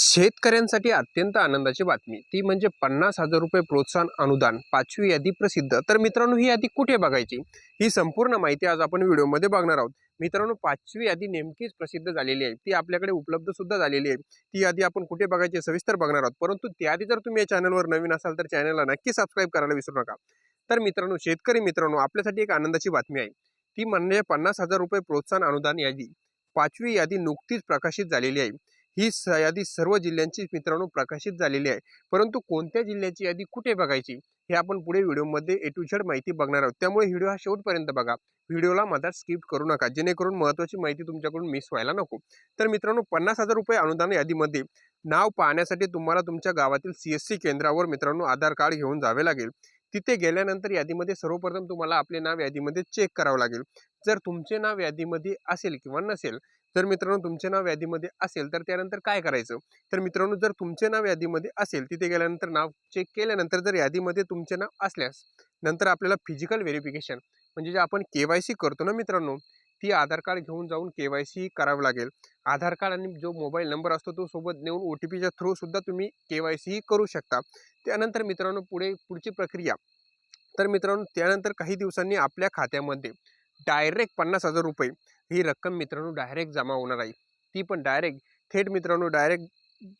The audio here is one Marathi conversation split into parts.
शेतकऱ्यांसाठी अत्यंत आनंदाची बातमी. ती म्हणजे पन्नास हजार रुपये प्रोत्साहन अनुदान पाचवी यादी प्रसिद्ध. तर मित्रांनो ही यादी कुठे बघायची? ही संपूर्ण माहिती आज आपण व्हिडिओमध्ये बघणार आहोत. मित्रांनो पाचवी यादी नेमकीच प्रसिद्ध झालेली आहे. ती आपल्याकडे उपलब्ध सुद्धा झालेली आहे. ती यादी आपण कुठे बघायची सविस्तर बघणार आहोत. परंतु त्याआधी जर तुम्ही या चॅनलवर नवीन असाल तर चॅनलला नक्की सबस्क्राईब करायला विसरू नका. तर मित्रांनो शेतकरी मित्रांनो आपल्यासाठी एक आनंदाची बातमी आहे. ती म्हणजे पन्नास हजार रुपये प्रोत्साहन अनुदान यादी. पाचवी यादी नुकतीच प्रकाशित झालेली आहे. ही स यादी सर्व जिल्ह्यांची मित्रांनो प्रकाशित झालेली आहे. परंतु कोणत्या जिल्ह्याची यादी कुठे बघायची? हे आपण पुढे व्हिडिओमध्ये ए टू झेड माहिती बघणार आहोत. त्यामुळे व्हिडिओ हा शेवटपर्यंत बघा. व्हिडिओला मधात स्किप करू नका. जेणेकरून महत्त्वाची माहिती तुमच्याकडून मिस व्हायला नको. तर मित्रांनो पन्नास हजार रुपये अनुदान यादीमध्ये नाव पाहण्यासाठी तुम्हाला तुमच्या गावातील सी एस सी केंद्रावर मित्रांनो आधार कार्ड घेऊन जावे लागेल. तिथे गेल्यानंतर यादीमध्ये सर्वप्रथम तुम्हाला आपले नाव यादीमध्ये चेक करावं लागेल. जर तुमचे नाव यादीमध्ये असेल किंवा नसेल जर मित्रांनो तुमचे नाव यादीमध्ये असेल तर त्यानंतर काय करायचं? तर मित्रांनो जर तुमचे नाव यादीमध्ये असेल तिथे गेल्यानंतर नाव चेक केल्यानंतर जर यादीमध्ये तुमचे नाव असल्यास नंतर आपल्याला फिजिकल व्हेरिफिकेशन म्हणजे जे आपण के वाय सी करतो ना मित्रांनो ती आधार कार्ड घेऊन जाऊन के वाय सी करावं लागेल. आधार कार्ड आणि जो मोबाईल नंबर असतो तो सोबत नेऊन ओ टी पीच्या थ्रूसुद्धा तुम्ही के वाय सी करू शकता. त्यानंतर मित्रांनो पुढे पुढची प्रक्रिया. तर मित्रांनो त्यानंतर काही दिवसांनी आपल्या खात्यामध्ये डायरेक्ट पन्नास हजार रुपये ही रक्कम मित्रांनो डायरेक्ट जमा होणार आहे. ती पण डायरेक्ट थेट मित्रांनो डायरेक्ट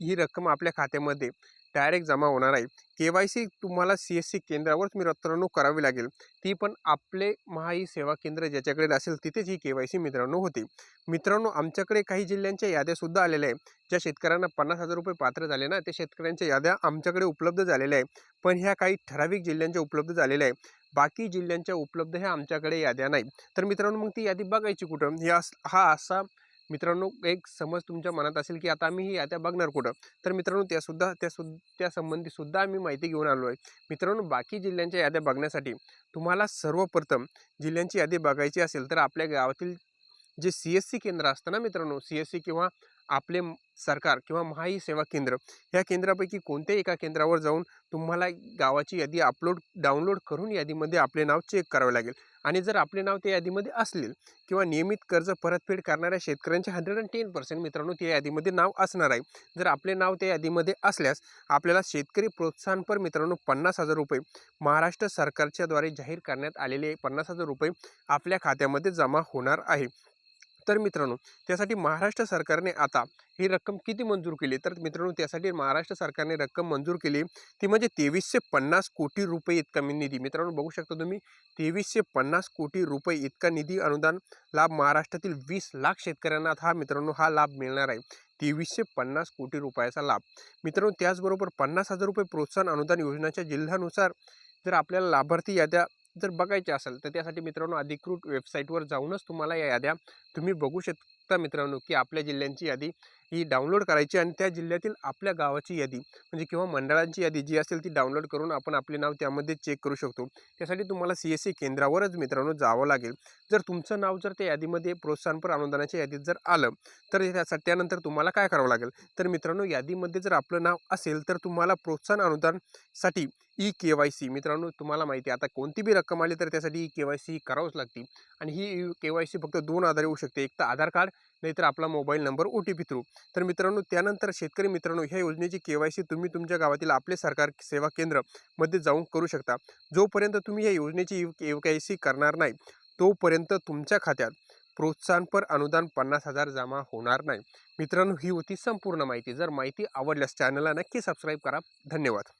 ही रक्कम आपल्या खात्यामध्ये डायरेक्ट जमा होणार आहे. के वाय सी तुम्हाला सी एस सी केंद्रावरच मित्रांनो करावी लागेल. ती पण आपले महाई सेवा केंद्र ज्याच्याकडे असेल तिथेच ही के वाय सी मित्रांनो होते. मित्रांनो आमच्याकडे काही जिल्ह्यांच्या याद्यासुद्धा आलेल्या आहे ज्या शेतकऱ्यांना पन्नास हजार रुपये पात्र झाले ना त्या शेतकऱ्यांच्या याद्या आमच्याकडे उपलब्ध झालेल्या आहे पण ह्या काही ठराविक जिल्ह्यांच्या उपलब्ध झालेल्या आहे बाकी जिल्ह्यांच्या उपलब्ध ह्या आमच्याकडे याद्या नाही तर मित्रांनो मग ती यादी बघायची कुठं? हे हा असा मित्रांनो एक समज तुमच्या मनात असेल की आता आम्ही ही याद्या बघणार कुठं? तर मित्रांनो त्यासुद्धा त्या सु त्या सुद्धा आम्ही माहिती घेऊन आलो आहे. मित्रांनो बाकी जिल्ह्यांच्या याद्या बघण्यासाठी तुम्हाला सर्वप्रथम जिल्ह्यांची यादी बघायची असेल तर आपल्या गावातील जे सी एस सी केंद्र असतं ना मित्रांनो सी एस सी किंवा आपले सरकार किंवा महाई सेवा केंद्र ह्या केंद्रापैकी कोणत्याही एका केंद्रावर जाऊन तुम्हाला गावाची यादी अपलोड डाउनलोड करून यादीमध्ये आपले नाव चेक करावे लागेल. आणि जर आपले नाव त्या यादीमध्ये असलेल किंवा नियमित कर्ज परतफेड करणाऱ्या शेतकऱ्यांचे हंड्रेड अँड टेन पर्सेंट मित्रांनो त्या यादीमध्ये नाव असणार आहे. जर आपले नाव त्या यादीमध्ये असल्यास आपल्याला शेतकरी प्रोत्साहनपर मित्रांनो पन्नास हजार रुपये महाराष्ट्र सरकारच्याद्वारे जाहीर करण्यात आलेले पन्नास हजार रुपये आपल्या खात्यामध्ये जमा होणार आहे. तर मित्रांनो त्यासाठी महाराष्ट्र सरकारने आता ही रक्कम किती मंजूर केली? तर मित्रांनो त्यासाठी महाराष्ट्र सरकारने रक्कम मंजूर केली ती म्हणजे तेवीसशे पन्नास कोटी रुपये इतका मी निधी. मित्रांनो बघू शकता तुम्ही तेवीसशे पन्नास कोटी रुपये इतका निधी अनुदान लाभ महाराष्ट्रातील वीस लाख शेतकऱ्यांना हा मित्रांनो हा लाभ मिळणार आहे. तेवीसशे पन्नास कोटी रुपयाचा लाभ. मित्रांनो त्याचबरोबर पन्नास हजार रुपये प्रोत्साहन अनुदान योजनेच्या जिल्ह्यानुसार जर आपल्याला लाभार्थी याद्या जर बघायचे असेल तर त्यासाठी मित्रांनो अधिकृत वेबसाईटवर जाऊनच तुम्हाला या याद्या तुम्ही बघू शकता मित्रांनो की आपल्या जिल्ह्यांची यादी ही डाउनलोड करायची आणि त्या जिल्ह्यातील आपल्या गावाची यादी म्हणजे किंवा मंडळांची यादी जी असेल ती डाउनलोड करून आपण आपले नाव त्यामध्ये चेक करू शकतो. त्यासाठी तुम्हाला सी एस सी केंद्रावरच मित्रांनो जावं लागेल. जर तुमचं नाव जर त्या यादीमध्ये प्रोत्साहनपर अनुदानाच्या यादीत जर आलं तर त्यासाठी त्यानंतर तुम्हाला काय करावं लागेल? तर मित्रांनो यादीमध्ये जर आपलं नाव असेल तर तुम्हाला प्रोत्साहन अनुदानसाठी ई के वाय सी मित्रांनो तुम्हाला माहिती आहे आता कोणती बी रक्कम आली तर त्यासाठी ई के वाय सी करावंच लागते आणि ही के वाय सी फक्त दोन आधारे होऊ शकते. एक तर आधार कार्ड नाहीतर आपला mobile number O T P through. तर मित्रांनो त्यानंतर शेतकरी मित्रांनो ह्या योजनेची के वाय सी तुम्ही तुमच्या गावातील आपले सरकार सेवा केंद्रमध्ये जाऊन करू शकता. जोपर्यंत तुम्ही या योजनेची के वाय सी करणार नाही तोपर्यंत तुमच्या खात्यात प्रोत्साहनपर अनुदान पन्नास हजार जमा होणार नाही. मित्रांनो ही होती संपूर्ण माहिती. जर माहिती आवडल्यास चॅनलला नक्की सबस्क्राईब करा. धन्यवाद.